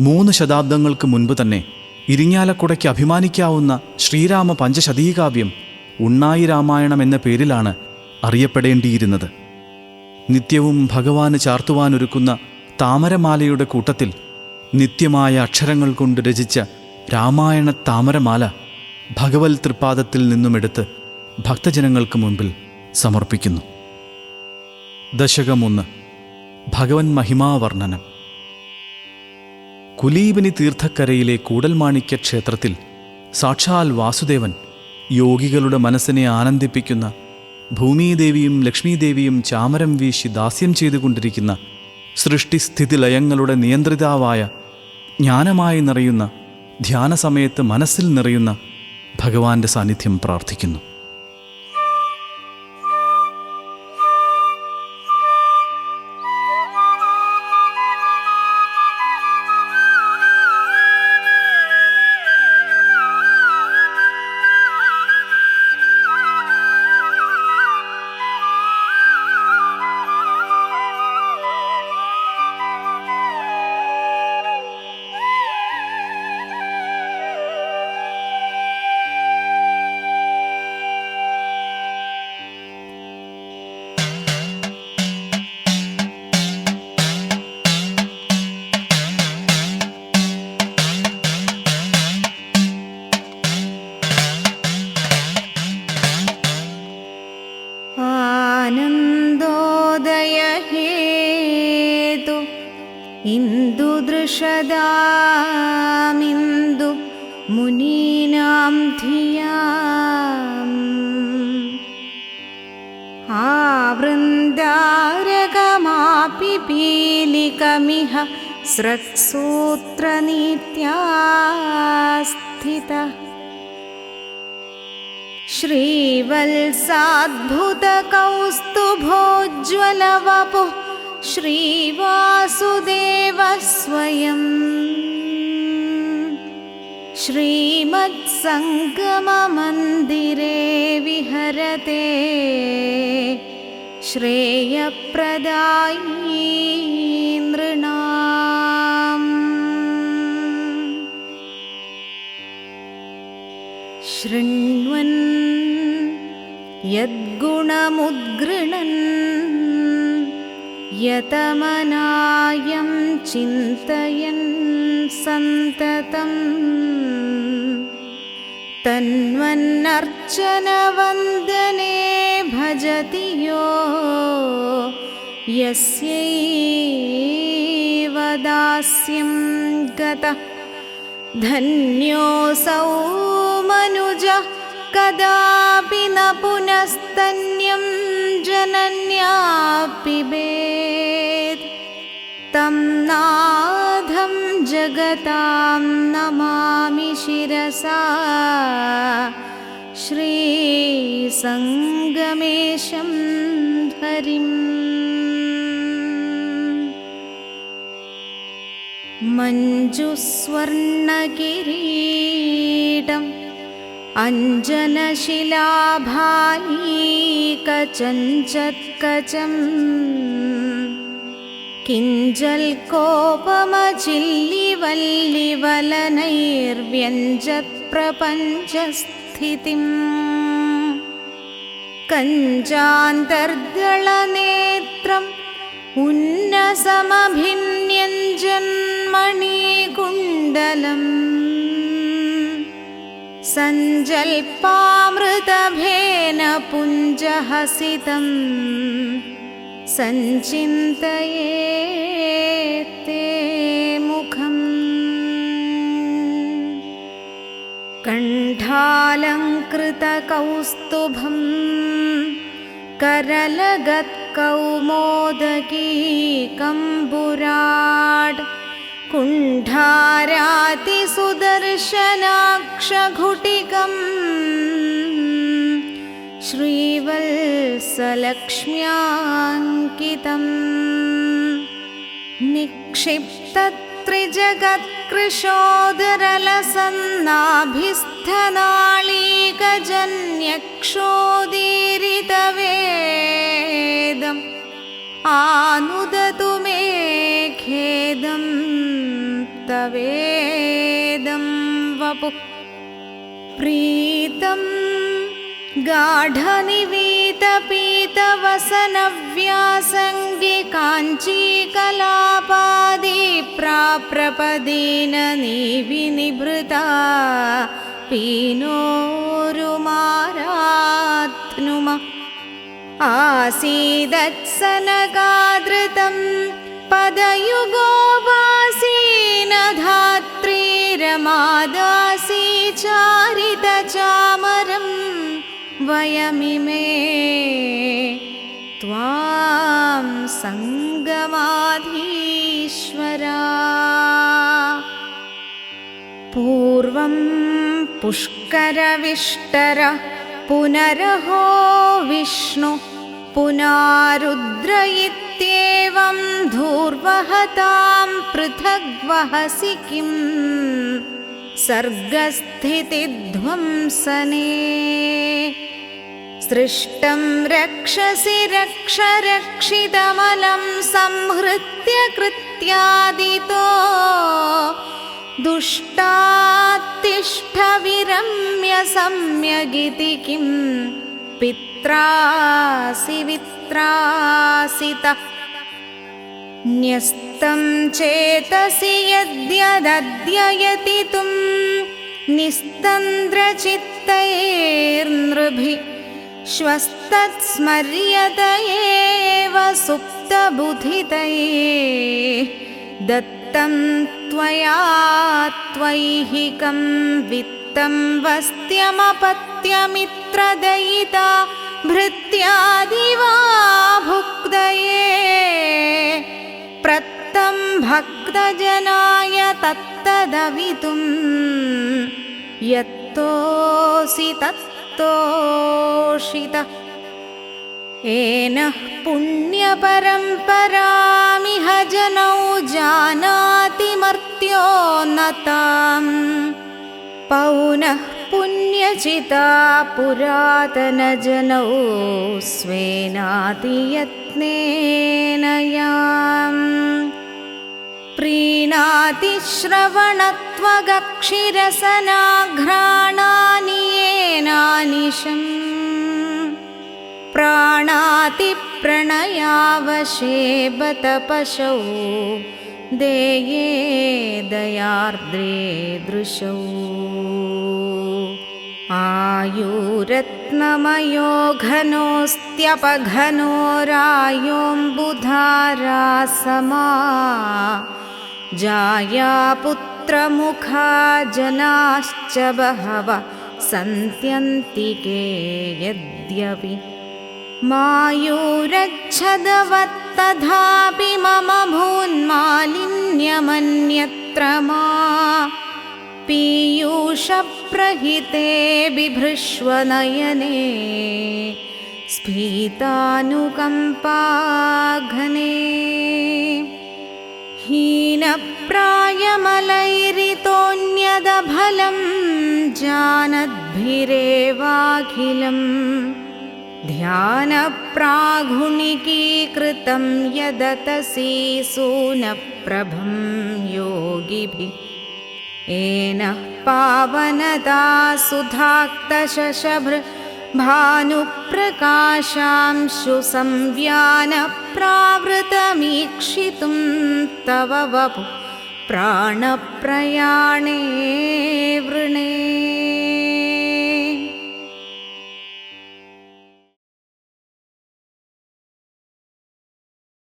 മൂന്ന് ശതാബ്ദങ്ങൾക്ക് മുൻപ് തന്നെ ഇരിങ്ങാലക്കുടയ്ക്ക് അഭിമാനിക്കാവുന്ന ശ്രീരാമ പഞ്ചശതീകാവ്യം ഉണ്ണായി രാമായണം എന്ന പേരിലാണ് അറിയപ്പെടേണ്ടിയിരുന്നത്. നിത്യവും ഭഗവാന് ചാർത്തുവാനൊരുക്കുന്ന താമരമാലയുടെ കൂട്ടത്തിൽ നിത്യമായ അക്ഷരങ്ങൾ കൊണ്ട് രചിച്ച രാമായണ താമരമാല ഭഗവത് തൃപ്പാദത്തിൽ നിന്നുമെടുത്ത് ഭക്തജനങ്ങൾക്ക് മുൻപിൽ സമർപ്പിക്കുന്നു. ദശകമൊന്ന്. ഭഗവൻ മഹിമാവർണനം. കുലീബനി തീർത്ഥക്കരയിലെ കൂടൽമാണിക്യ ക്ഷേത്രത്തിൽ സാക്ഷാൽ വാസുദേവൻ യോഗികളുടെ മനസ്സിനെ ആനന്ദിപ്പിക്കുന്ന ഭൂമിദേവിയും ലക്ഷ്മീദേവിയും ചാമരം വീശി ദാസ്യം ചെയ്തുകൊണ്ടിരിക്കുന്ന സൃഷ്ടിസ്ഥിതി ലയങ്ങളുടെ നിയന്ത്രിതാവായ ജ്ഞാനമായി നിറയുന്ന ധ്യാനസമയത്ത് മനസ്സിൽ നിറയുന്ന ഭഗവാന്റെ സാന്നിധ്യം പ്രാർത്ഥിക്കുന്നു. इन्दुदृशदामिन्दु मुनीनां धियाम् आवृन्दारकमापि पीलिकमिह स्रक्सूत्रनीत्या स्थितः श्रीवत्साद्भुतकौस्तुभोज्ज्वलवपुः श्रीवासुदेवः स्वयम् श्रीमत्सङ्गममन्दिरे विहरते श्रेयप्रदायी नृणाम्। शृण्वन् यद्गुणमुद्गृणन् यतमनायं चिन्तयन् सन्ततम्। तन्वन्नर्चनवन्दने भजति यो यस्यैव दास्यं गतः। धन्योऽसौ मनुजः कदापि न पुनस्तन्यं जनन्या पिबेत् नाथं जगतां नमामि शिरसा। श्रीसङ्गमेशं हरिम्। मञ्जुस्वर्णकिरीटम् अञ्जनशिलाभालीकचञ्चत्कचम् किञ्जल्कोपमचिल्लिवल्लिवलनैर्व्यञ्जत्प्रपञ्चस्थितिम् कञ्जान्तर्दळनेत्रम् उन्नसमभिन्यञ्जन्मणिकुण्डलम् सञ्जल्पामृतभेन पुञ्जहसितम् सञ्चिन्तये ते मुखम्। कण्ठालङ्कृतकौस्तुभम् करलगत्कौमोदकीकम्बुराड् कुण्ठारातिसुदर्शनाक्षघुटिकम् श्रीवत्सलक्ष्म्याङ्कितम् निक्षिप्तत्रिजगत्कृशोदरलसन्नाभिस्थनाळीकजन्यक्षोदीरितवेदम् आनुदतु मे खेदम् तवेदं वपुः प्रीतं गाढनिवीतपीतवसनव्यासङ्गिकाञ्चीकलापादिप्राप्रपदीन निविनिभृता पीनोरुमारात्नुम आसीदत्सनकादृतं वयमिमे त्वां सङ्गमाधीश्वरा। पूर्वं पुष्करविष्टर पुनरहो विष्णु पुनारुद्र इत्येवं धूर्वहतां पृथग्वहसि किं? सर्गस्थितिध्वंसने सृष्टं रक्षसि रक्ष रक्षितमलं संहृत्य कृत्यादितो दुष्टात्तिष्ठविरम्य सम्यगिति किं पित्रासि वित्रासितः। न्यस्तं चेतसि यद्यदद्ययति तुं निस्तन्द्रचित्तैर्नृभिः श्वस्तत्स्मर्यत एव सुप्तबुधितये दत्तं त्वया त्वैहिकं वित्तं वस्त्यमपत्यमित्रदयिता भृत्यादिवा भुक्तये प्रत्तं भक्तजनाय तत्तदवितुं यत्तोऽसि तत्तोषितः येनः पुण्यपरम्परामिह जनौ जानाति मर्त्यो न ताम् पौनः पुण्यचिता पुरातनजनौ स्वेनातियत्नेन याम्। प्रीणाति प्राणातिप्रणयावशेबतपशौ देये दयार्द्रे दृशौ। आयुरत्नमयो घनोऽस्त्यपघनो रायोऽम्बुधारा समा जाया पुत्रमुखा जनाश्च बहव सन्त्यन्तिके यद्यपि। मायूरच्छदवत्तथापि मम भून्मालिन्यमन्यत्र मा। पीयूषप्रहिते बिभृष्वनयने स्फीतानुकम्पाघने हीनप्रायमलैरितोऽन्यदफलं जानद्भिरेवाखिलम् ध्यानप्राघुणिकीकृतं यदतसि सूनप्रभं योगिभिः। येन पावनता सुधाक्तशशभृ भानुप्रकाशांशु संव्यानप्रावृतमीक्षितुं तव वपु प्राणप्रयाणे